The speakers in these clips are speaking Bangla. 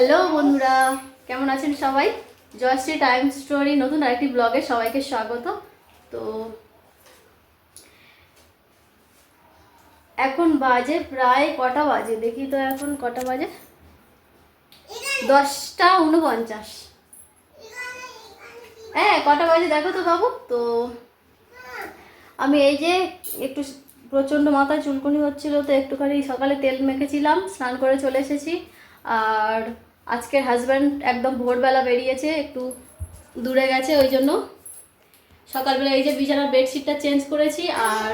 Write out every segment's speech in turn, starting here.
হ্যালো বন্ধুরা। কেমন আছেন সবাই? জয়শ্রী টাইম স্টোরি নতুন আরেকটি ব্লগে সবাইকে স্বাগত। তো, এখন বাজে প্রায় কটা বাজে? দেখি তো এখন কটা বাজে? দশটা উনপঞ্চাশ। হ্যাঁ কটা বাজে দেখো তো বাবু। তো, আমি এই যে একটু প্রচণ্ড মাথায় চুলকুনি হচ্ছিল, তো একটুখানি সকালে তেল মেখেছিলাম, স্নান করে চলে এসেছি। আর আজকের হাজব্যান্ড একদম ভোরবেলা বেরিয়েছে, একটু দূরে গেছে, ওই জন্য সকালবেলা এই যে বিছানার বেডশিটটা চেঞ্জ করেছি আর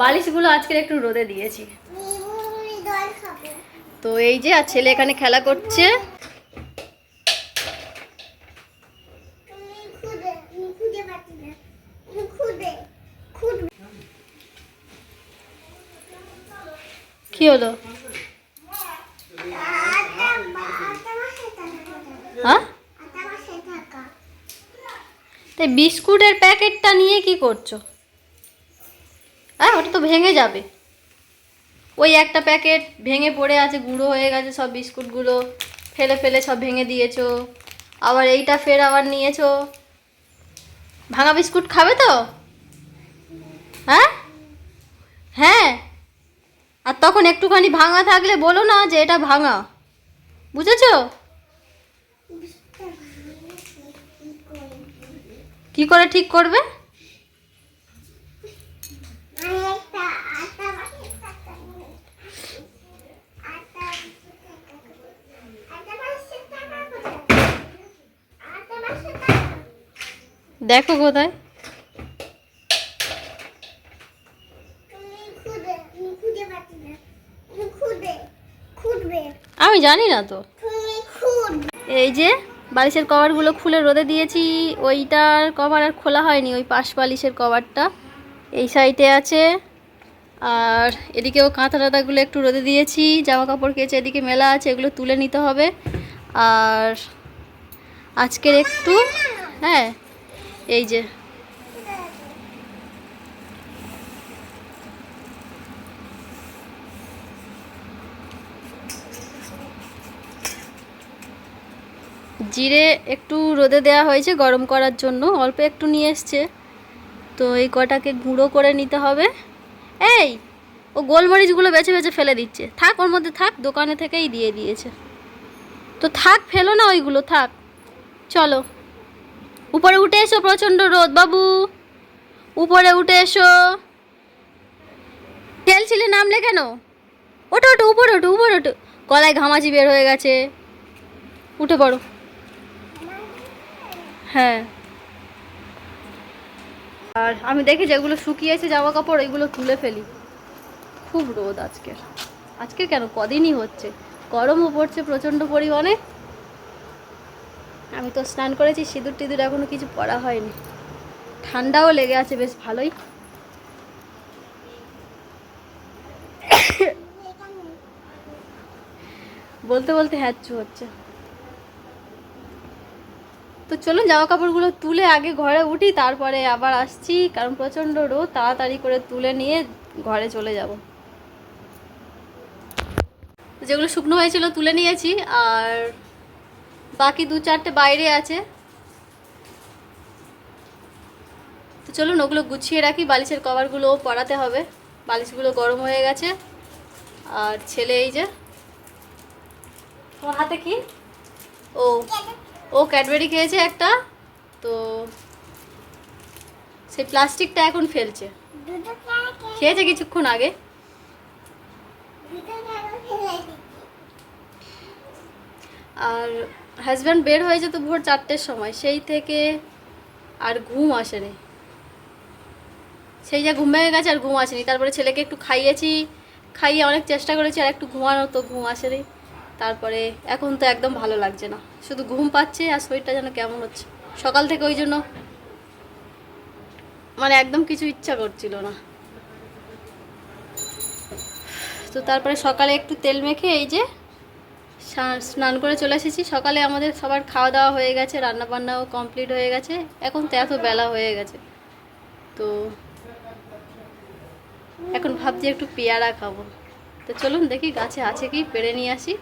বালিশগুলো আজকের একটু রোদে দিয়েছি। তো এই যে, আর ছেলে এখানে খেলা করছে। কি হলো? তাই বিস্কুটের প্যাকেটটা নিয়ে কি করছ? হ্যাঁ ওটা তো ভেঙে যাবে। ওই একটা প্যাকেট ভেঙে পড়ে আছে, গুঁড়ো হয়ে গেছে সব বিস্কুটগুলো। ফেলে ফেলে সব ভেঙে দিয়েছ। আবার এইটা ফের আবার নিয়েছো। ভাঙা বিস্কুট খাবে তো? হ্যাঁ? হ্যাঁ। আর তখন একটুখানি ভাঙা থাকলে বলো না যে এটা ভাঙা। বুঝেছ? কি করে ঠিক করবে? দেখো কোথায়। আমি জানি না তো। এই যে বালিশের কভারগুলো খুলে রোদে দিয়েছি। ওইটার কভার আর খোলা হয়নি, ওই পাশ বালিশের কভারটা। এই সাইডে আছে। আর এদিকেও কাঁথা টাতাগুলো একটু রোদে দিয়েছি জামা কাপড় কেচে এদিকে মেলা আছে, এগুলো তুলে নিতে হবে। আর আজকের একটু হ্যাঁ এই যে জিরে একটু রোদে দেওয়া হয়েছে, গরম করার জন্য। অল্প একটু নিয়ে এসছে। তো এই কটাকে গুঁড়ো করে নিতে হবে। এই, ও গোলমরিচগুলো বেছে বেছে ফেলে দিচ্ছে। থাক, ওর মধ্যে থাক, দোকানে থেকেই দিয়ে দিয়েছে। তো থাক, ফেলো না ওইগুলো, থাক। চলো। উপরে উঠে এসো প্রচণ্ড রোদ, বাবু। উপরে উঠে এসো। খেলছিলে নামলে কেন? ওটো ওটো উপরে ওঠো উপরে ওঠো। গলায় ঘামাচি বের হয়ে গেছে। উঠে পড়ো। হ্যাঁ। আর আমি দেখি যেগুলো শুকিয়েছে জামা কাপড় ওইগুলো তুলে ফেলি। খুব রোদ আজকের আজকে কেন? কদিনই হচ্ছে? গরমও পড়ছে প্রচণ্ড পরিমাণে। আমি তো স্নান করেছি, সিঁদুর টিঁদুর এখনও কিছু পরা হয়নি। ঠান্ডাও লেগে আছে বেশ ভালোই। বলতে বলতে হ্যাচ্ছু হচ্ছে। তো চলুন জামা কাপড়গুলো তুলে আগে ঘরে উঠি, তারপরে আবার আসছি, কারণ প্রচণ্ড রোদ, তাড়াতাড়ি করে তুলে নিয়ে ঘরে চলে যাব। যেগুলো শুকনো হয়েছিল তুলে নিয়েছি, আর বাকি দু চারটে বাইরে আছে। তো চলুন ওগুলো গুছিয়ে রাখি, বালিশের কভারগুলো পরাতে হবে। বালিশগুলো গরম হয়ে গেছে। আর ছেলে এই যে, তোমার হাতে কি? ও ও ক্যাডবেরি খেয়েছে একটা, তো সেই প্লাস্টিকটা এখন ফেলছে। খেয়েছে কিছুক্ষণ আগে। আর হাজব্যান্ড বের হয়েছে তো ভোর চারটের সময়, সেই থেকে আর ঘুম আসেনি। সেই যা ঘুম ভেঙে গেছে আর ঘুম আসেনি। তারপরে ছেলেকে একটু খাইয়েছি, খাইয়ে অনেক চেষ্টা করেছি আর একটু ঘুমানো তো ঘুম আসেনি। তারপরে এখন তো একদম ভালো লাগছে না। শুধু ঘুম পাচ্ছে আর শরীরটা যেন কেমন হচ্ছে। সকাল থেকে ওই জন্য মানে একদম কিছু ইচ্ছা করছিল না। তো তারপরে সকালে একটু তেল মেখে এই যে স্নান করে চলে এসেছি। সকালে আমাদের সবার খাওয়া দাওয়া হয়ে গেছে রান্না বান্নাও কমপ্লিট হয়ে গেছে। এখন তো এত বেলা হয়ে গেছে। তো এখন ভাবছি একটু পেয়ারা খাব। তো চলুন দেখি গাছে আছে কি, পেড়ে নিয়ে আসি।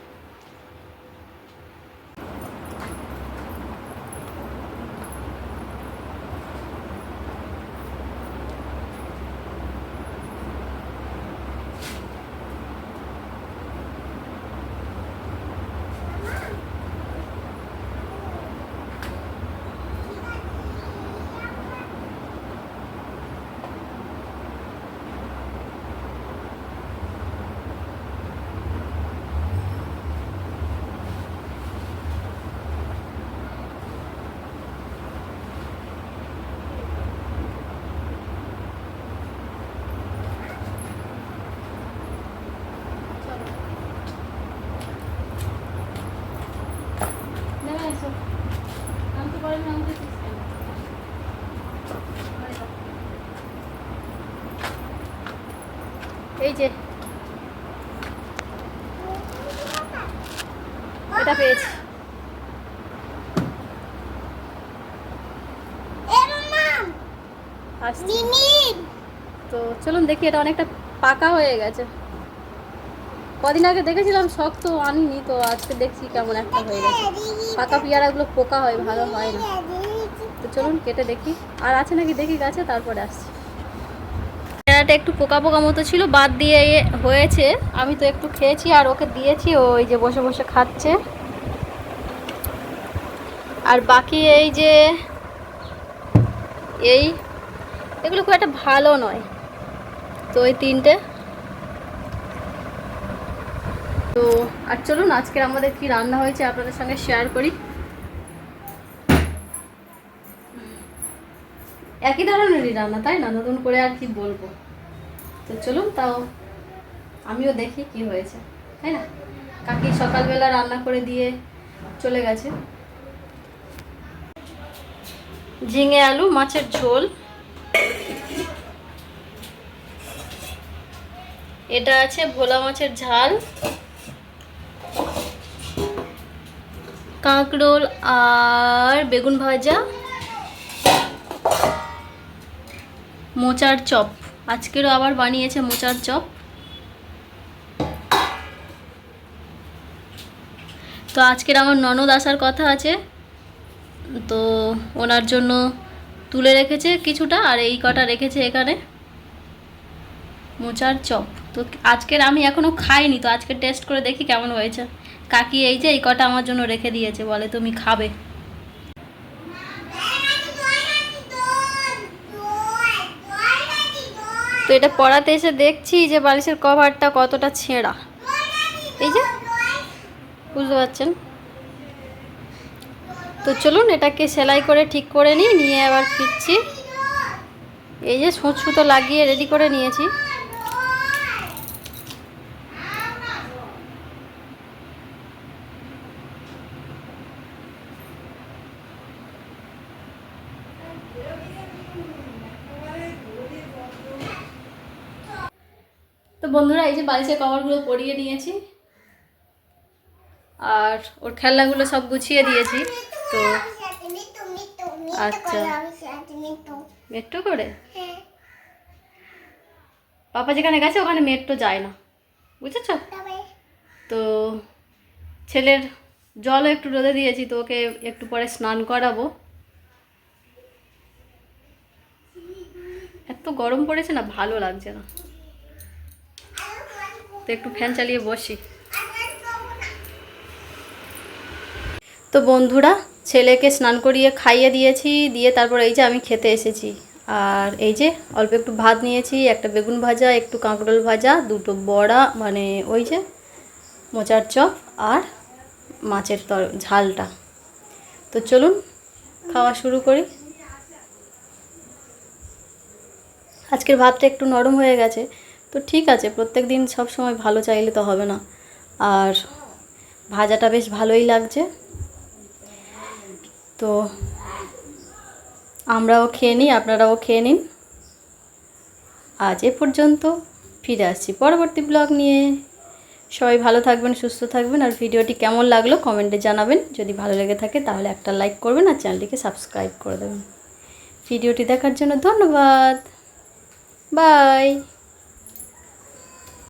এই যে। এটা পেয়েছি। তো চলুন দেখি এটা অনেকটা পাকা হয়ে গেছে। কদিন আগে দেখেছিলাম শক্ত আনিনি তো আজকে দেখছি কেমন একটা হয়ে গেছে। পাকা পেয়ারাগুলো পোকা হয় ভালো হয় না। তো চলুন কেটে দেখি। আর আছে নাকি? দেখি গাছে তারপরে আসছি। পেয়ারাটা একটু পোকা পোকা মতো ছিল, বাদ দিয়ে হয়েছে। আমি তো একটু খেয়েছি আর ওকে দিয়েছি ওই যে বসে বসে খাচ্ছে। আর বাকি এই যে, এই, এগুলো খুব একটা ভালো নয়। তো ওই তিনটে। তো, আর চলুন, আজকে আমাদের কি রান্না হয়েছে আপনাদের সঙ্গে শেয়ার করি। একই ধরনেরই রান্না, তাই না? নতুন করে আর কি বলব? তো চলুন তাও আমিও দেখি কি হয়েছে, তাই না? কাকি সকালবেলা রান্না করে দিয়ে চলে গেছে। ঝিঙে আলু, মাছের ঝোল। এটা আছে ভোলা মাছের ঝাল। কাঁকরোল আর বেগুন ভাজা। মোচার চপ। আজকেরও আবার বানিয়েছে মোচার চপ। তো আজকের আমার ননদ আসার কথা আছে। তো ওনার জন্য তুলে রেখেছে কিছুটা, আর এই কটা রেখেছে এখানে মোচার চপ। তো আজকের আমি এখনও খাইনি, তো আজকে টেস্ট করে দেখি কেমন হয়েছে। কাকি এই যে এই কটা আমার জন্য রেখে দিয়েছে, বলে তুমি খাবে। এটা পড়াতে এসে দেখছি যে বালিশের কভারটা কতটা ছেঁড়া। এই যে, বুঝতে পারছেন? তো চলুন এটাকে সেলাই করে ঠিক করে নিই, নিয়ে আবার ফিরছি। এই যে সুঁচ সুতো লাগিয়ে রেডি করে নিয়েছি। তো বন্ধুরা, এই যে বালিশের কভারগুলো পরিয়ে নিয়েছি। আর ওর খেলনাগুলো সব গুছিয়ে দিয়েছি, তো আচ্ছা। মেট্রো করে? পাপা যেখানে গেছে, ওখানে মেট্রো যায় না। বুঝেছ? তো ছেলের জলও একটু রোদে দিয়েছি, তো ওকে একটু পরে স্নান করাবো। এত গরম পড়েছে না, ভালো লাগছে না। তো একটু ফ্যান চালিয়ে বসি। তো বন্ধুরা, ছেলেকে স্নান করিয়ে খাইয়ে দিয়েছি, দিয়ে তারপর এই যে আমি খেতে এসেছি। আর এই যে অল্প একটু ভাত নিয়েছি, একটা বেগুন ভাজা, একটু কাঁকরোল ভাজা, দুটো বড়া মানে ওই যে মোচার চপ আর মাছের তর, ঝালটা। তো চলুন, খাওয়া শুরু করি। আজকের ভাতটা একটু নরম হয়ে গেছে। তো ঠিক আছে, প্রত্যেক দিন সব সময় ভালো চাইলে তো হবে না। আর ভাজাটা বেশ ভালোই লাগছে। তো আমরাও খেয়ে নিই, আপনারাও খেয়ে নিন। আজ এ পর্যন্ত, ফিরে আসছি পরবর্তী ব্লগ নিয়ে। সবাই ভালো থাকবেন, সুস্থ থাকবেন, আর ভিডিওটি কেমন লাগল কমেন্টে জানাবেন। যদি ভালো লেগে থাকে তাহলে একটা লাইক করবেন আর চ্যানেলটিকে সাবস্ক্রাইব করে দেবেন। ভিডিওটি দেখার জন্য ধন্যবাদ। বাই।